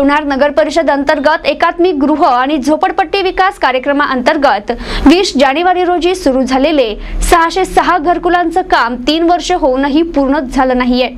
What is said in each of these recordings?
लोणार नगर परिषद अंतर्गत एकात्मिक गृह आणि झोपडपट्टी विकास कार्यक्रमाअंतर्गत वीस जानेवारी रोजी सुरू झालेले सहाशे सहा घरकुलांचं काम तीन वर्ष होऊनही पूर्ण झालं नाहीये.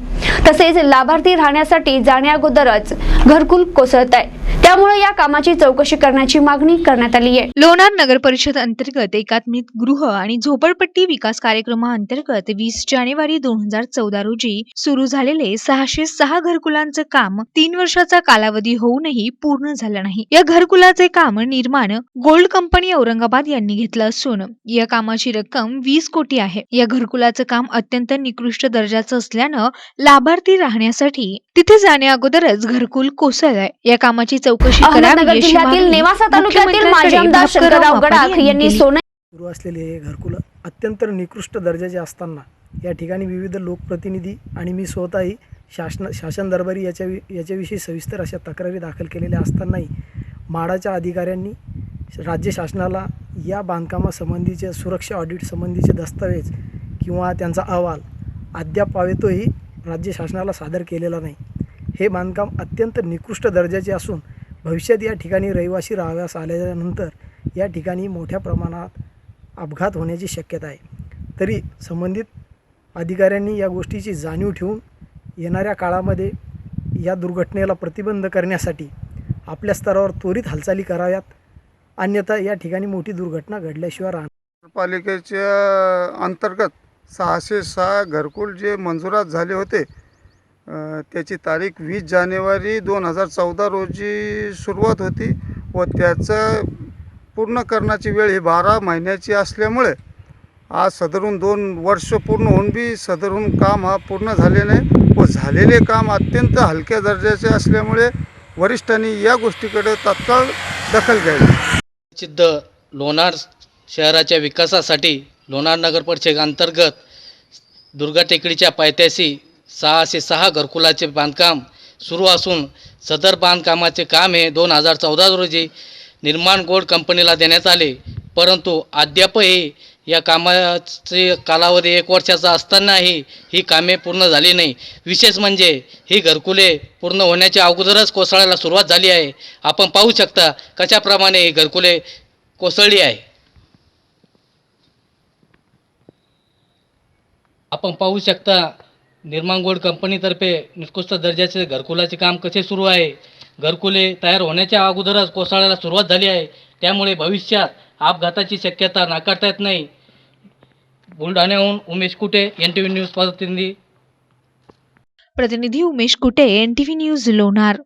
तसेच लाभार्थी राहण्यासाठी जाण्याअगोदरच घरकुल कोसळत आहे. त्यामुळे या कामाची चौकशी करण्याची मागणी करण्यात आली आहे. लोणार नगर परिषद अंतर्गत एकात्मिक गृह आणि झोपडपट्टी विकास कार्यक्रमाअंतर्गत वीस जानेवारी दोन हजार चौदा रोजी सुरू झालेले सहाशे सहा घरकुलांचं काम तीन वर्षाचा कालावधी होऊनही पूर्ण झालं नाही. या घरकुलाचे काम निर्माण गोल्ड कंपनी औरंगाबाद यांनी घेतलं असून या कामाची रक्कम वीस कोटी आहे. या घरकुलाचं काम अत्यंत निकृष्ट दर्जाचं असल्यानं लाभार्थी राहण्यासाठी तिथे जाण्या अगोदरच घरकुल कोसळलंय. या कामाची चौकशी अहमदनगर करावी अशी जिल्ह्यातील मागणी नेवासा तालुक्यातील माजी आमदार मुख्यमंत्र्यांकडे शंकरराव भास्करराव गडाख मापाडी यांनी. सोने सुरू असलेले हे घरकुलं अत्यंत निकृष्ट दर्जाचे असताना या ठिकाणी विविध लोकप्रतिनिधी आणि मी स्वतःही शासन शासन दरबारी याच्या याच्याविषयी सविस्तर अशा तक्रारी दाखल केलेल्या असतानाही म्हाडाच्या अधिकाऱ्यांनी राज्य शासनाला या बांधकामासंबंधीचे सुरक्षा ऑडिट संबंधीचे दस्तावेज किंवा त्यांचा अहवाल अद्याप पावेतोही राज्य शासनाला सादर केलेला नाही. हे बांधकाम अत्यंत निकृष्ट दर्जाचे असून भविष्यात या ठिकाणी रहिवासी राहाव्यास आल्यानंतर या ठिकाणी मोठ्या प्रमाणात अपघात होण्याची शक्यता आहे. तरी संबंधित अधिकाऱ्यांनी या गोष्टीची जाणीव ठेवून येणाऱ्या काळामध्ये या दुर्घटनेला प्रतिबंध करण्यासाठी आपल्या स्तरावर त्वरित हालचाली कराव्यात. अन्यथा या ठिकाणी मोठी दुर्घटना घडल्याशिवाय राहणार पालिकेच्या अंतर्गत सहाशे सहा घरकुल जे मंजुरात झाले होते त्याची तारीख वीस जानेवारी दोन हजार चौदा रोजी सुरुवात होती व त्याचं पूर्ण करण्याची वेळ ही बारा महिन्याची असल्यामुळे आज सदरून दोन वर्ष पूर्ण होऊन बी सदरून काम हा पूर्ण झाले नाही. व झालेले काम अत्यंत हलक्या दर्जाचे असल्यामुळे वरिष्ठांनी या गोष्टीकडे तात्काळ दखल घ्यावी. प्रसिद्ध लोणार शहराच्या विकासासाठी लोणार नगर परिषद अंतर्गत दुर्गा टेकडीच्या पायथ्याशी सहाशे सहा घरकुलाचे बांधकाम सुरू असून सदर बांधकामाचे काम हे दोन हजार चौदा रोजी निर्माण गोड कंपनीला देण्यात आले. परंतु अद्यापही या कामाचे कालावधी एक वर्षाचा असतानाही ही कामे पूर्ण झाली नाही. विशेष म्हणजे ही घरकुले पूर्ण होण्याच्या अगोदरच कोसळायला सुरुवात झाली आहे. आपण पाहू शकता कशाप्रमाणे ही घरकुले कोसळली आहे. आपण पाहू शकता निर्माण गोड कंपनीतर्फे निकृष्ट दर्जाचे घरकुलाचे काम कसे सुरू आहे. घरकुले तयार होण्याच्या अगोदरच कोसळायला सुरुवात झाली आहे. त्यामुळे भविष्यात अपघाताची शक्यता नाकारता येत नाही. बुलढाण्याहून Umesh Kute N T V news प्रतिनिधी प्रतिनिधी उमेश कुटे एनटीव्ही न्यूज लोणार.